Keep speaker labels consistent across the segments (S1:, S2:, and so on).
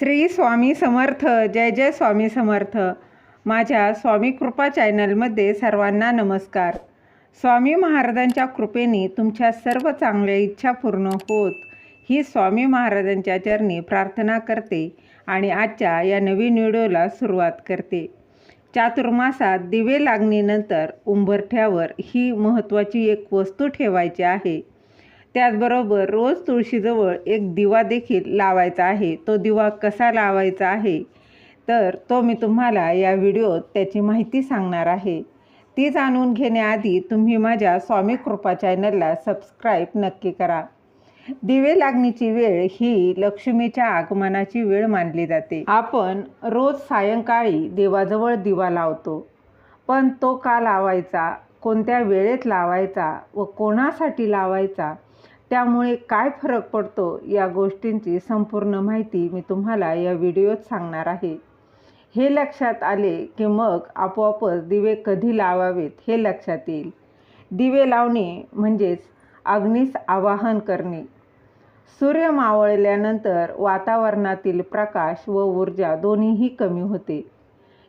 S1: श्री स्वामी समर्थ जय जय स्वामी समर्थ. माझ्या स्वामी कृपा चॅनलमध्ये सर्वांना नमस्कार. स्वामी महाराजांच्या कृपेने तुमच्या सर्व चांगल्या इच्छा पूर्ण होत ही स्वामी महाराजांच्या चरणी प्रार्थना करते आणि आजच्या या नवीन व्हिडिओला सुरुवात करते. चातुर्मासात दिवे लागणीनंतर उंबरठ्यावर ही महत्त्वाची एक वस्तू ठेवायची आहे. त्याचबरोबर रोज तुळशीजवळ एक दिवा देखील लावायचा आहे. तो दिवा कसा लावायचा आहे? तर तो मी तुम्हाला या व्हिडिओत त्याची माहिती सांगणार आहे. ती जाणून घेण्याआधी तुम्ही माझ्या स्वामी कृपा चॅनलला सबस्क्राईब नक्की करा. दिवे लागणीची वेळ ही लक्ष्मीच्या आगमनाची वेळ मानली जाते. आपण रोज सायंकाळी देवाजवळ दिवा लावतो. पण तो का लावायचा? कोणत्या वेळेत लावायचा? व कोणासाठी लावायचा? त्यामुळे काय फरक पडतो या गोष्टींची संपूर्ण माहिती मी तुम्हाला या व्हिडिओत सांगणार आहे. हे लक्षात आले की मग आपोआपच दिवे कधी लावावेत हे लक्षात येईल. दिवे लावणे म्हणजेच अग्नीस आवाहन करणे. सूर्य मावळल्यानंतर वातावरणातील प्रकाश व ऊर्जा दोन्हीही कमी होते.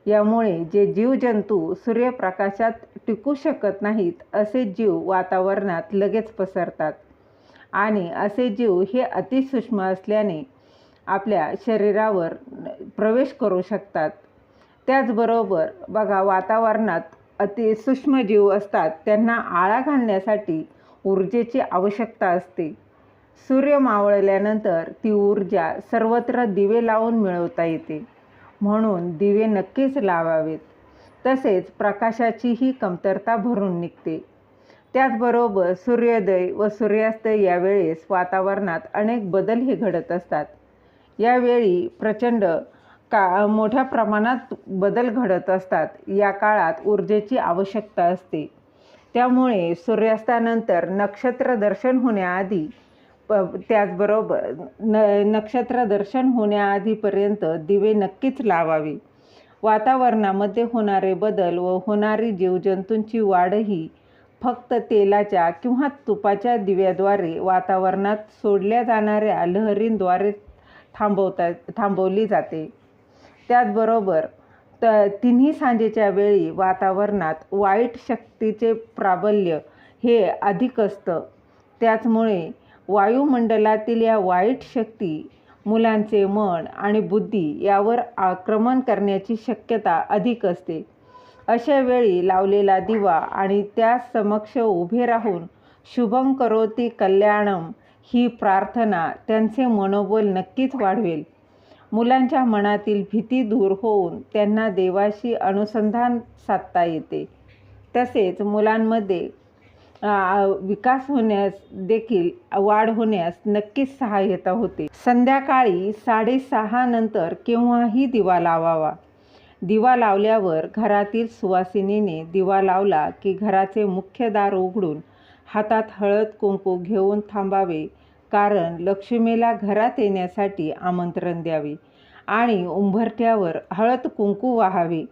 S1: यामुळे जे जीवजंतू सूर्यप्रकाशात टिकू शकत नाहीत असे जीव वातावरणात लगेच पसरतात. आणि असे जीव हे अतिसूक्ष्म असल्याने आपल्या शरीरावर प्रवेश करू शकतात. त्याचबरोबर बघा वातावरणात अति सूक्ष्म जीव असतात त्यांना आळा घालण्यासाठी ऊर्जेची आवश्यकता असते. सूर्य मावळल्यानंतर ती ऊर्जा सर्वत्र दिवे लावून मिळवता येते. म्हणून दिवे नक्कीच लावावेत. तसेच प्रकाशाचीही कमतरता भरून निघते. त्याचबरोबर सूर्योदय व सूर्यास्त यावेळेस वातावरणात अनेक बदलही घडत असतात. यावेळी प्रचंड का मोठ्या प्रमाणात बदल घडत असतात. या काळात ऊर्जेची आवश्यकता असते. त्यामुळे सूर्यास्तानंतर नक्षत्र दर्शन होण्याआधी प त्याचबरोबर न नक्षत्र दर्शन होण्याआधीपर्यंत दिवे नक्कीच लावावे. वातावरणामध्ये होणारे बदल व होणारी जीवजंतूंची वाढही फक्त तेलाच्या किंवा तुपाच्या दिव्याद्वारे वातावरणात सोडल्या जाणाऱ्या लहरींद्वारे थांबवता थांबवली जाते. त्याचबरोबर त तिन्ही सांजेच्या वेळी वातावरणात वाईट शक्तीचे प्राबल्य हे अधिक असतं. त्याचमुळे वायुमंडलातील या वाईट शक्ती मुलांचे मन आणि बुद्धी यावर आक्रमण करण्याची शक्यता अधिक असते. अशा वेळी लावलेला दिवा आणि त्या समक्ष उभे राहून शुभम करोती कल्याणम ही प्रार्थना त्यांचे मनोबल नक्कीच वाढवेल. मुलांच्या मनातील भीती दूर होऊन त्यांना देवाशी अनुसंधान साधता येते. तसेच मुलांमध्ये विकास होण्यास देखील वाढ होण्यास नक्कीच सहाय्यता होते. संध्याकाळी साडेसहा नंतर केव्हाही दिवा लावावा. दिवा लावल्यावर घरातील सुवासिनीने दिवा लावला की घराचे मुख्य दार उघडून हातात हळद कुंकू घेऊन थांबावे. कारण लक्ष्मीला घरात येण्यासाठी आमंत्रण द्यावे आणि उंबरठ्यावर हळद कुंकू वाहावे.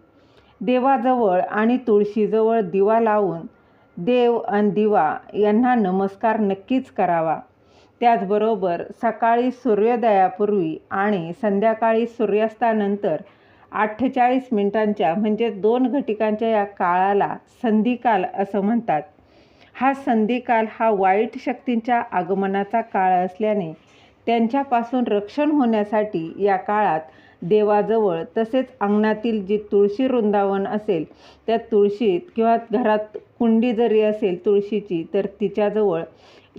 S1: देवाजवळ आणि तुळशीजवळ दिवा लावून देव आणि दिवा यांना नमस्कार नक्कीच करावा. त्याचबरोबर सकाळी सूर्योदयापूर्वी आणि संध्याकाळी सूर्यास्तानंतर अठ्ठेचाळीस मिनिटांच्या म्हणजे दोन घटिकांच्या या काळाला संधिकाल असं म्हणतात. हा संधिकाल हा वाईट शक्तींच्या आगमनाचा काळ असल्याने त्यांच्यापासून रक्षण होण्यासाठी या काळात देवाजवळ तसेच अंगणातील जी तुळशी वृंदावन असेल त्या तुळशीत किंवा घरात कुंडी जरी असेल तुळशीची तर तिच्याजवळ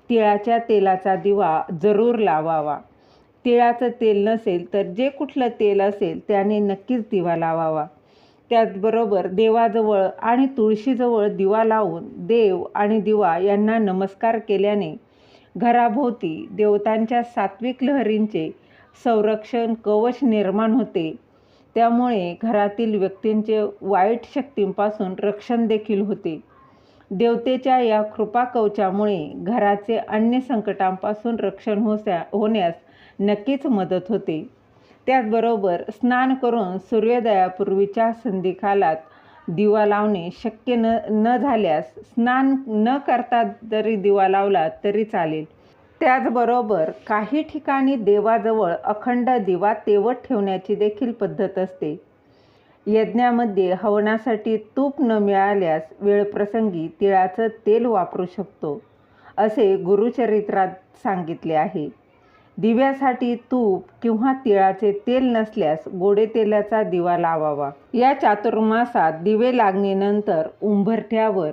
S1: तिळाच्या तेलाचा दिवा जरूर लावावा. तिळाचं तेल नसेल तर जे कुठलं तेल असेल त्याने नक्कीच दिवा लावावा. त्याचबरोबर देवाजवळ आणि तुळशीजवळ दिवा लावून देव आणि दिवा यांना नमस्कार केल्याने घराभोवती देवतांच्या सात्विक लहरींचे संरक्षण कवच निर्माण होते. त्यामुळे घरातील व्यक्तींचे वाईट शक्तींपासून रक्षण देखील होते. देवतेच्या या कृपा कवचामुळे घराचे अन्य संकटांपासून रक्षण होस्या होण्यास नक्कीच मदत होते. त्याचबरोबर स्नान करून सूर्योदयापूर्वीच्या संधिकालात दिवा लावणे शक्य न न झाल्यास स्नान न करता जरी दिवा लावला तरी चालेल. त्याचबरोबर काही ठिकाणी देवाजवळ अखंड दिवा तेवत ठेवण्याची देखील पद्धत असते. यज्ञामध्ये हवनासाठी तूप न मिळाल्यास वेळप्रसंगी तिळाचं तेल वापरू शकतो असे गुरुचरित्रात सांगितले आहे. दिव्यासाठी तूप किंवा तिळाचे तेल नसल्यास गोडे तेलाचा दिवा लावावा. या चातुर्मासात दिवे लागणीनंतर उंबरठ्यावर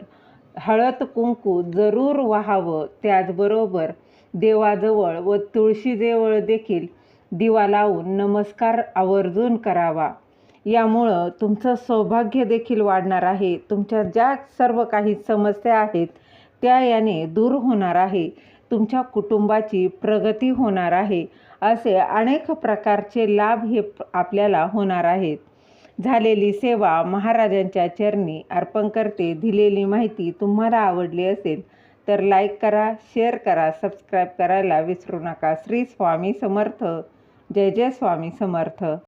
S1: हळद कुंकू जरूर व्हावं. त्याचबरोबर देवाजवळ व तुळशीजवळ देखील दिवा लावून नमस्कार आवर्जून करावा. यामुळं तुमचं सौभाग्य देखील वाढणार आहे. तुमच्या ज्या सर्व काही समस्या आहेत त्या याने दूर होणार आहे. तुमच्या कुटुंबाची प्रगती होणार आहे. असे अनेक प्रकारचे लाभ हे आपल्याला होणार आहेत. झालेली सेवा महाराजांच्या चरणी अर्पण करते. दिलेली माहिती तुम्हाला आवडली असेल तर लाईक करा शेअर करा सबस्क्राईब करायला विसरू नका. श्री स्वामी समर्थ. जय जय स्वामी समर्थ.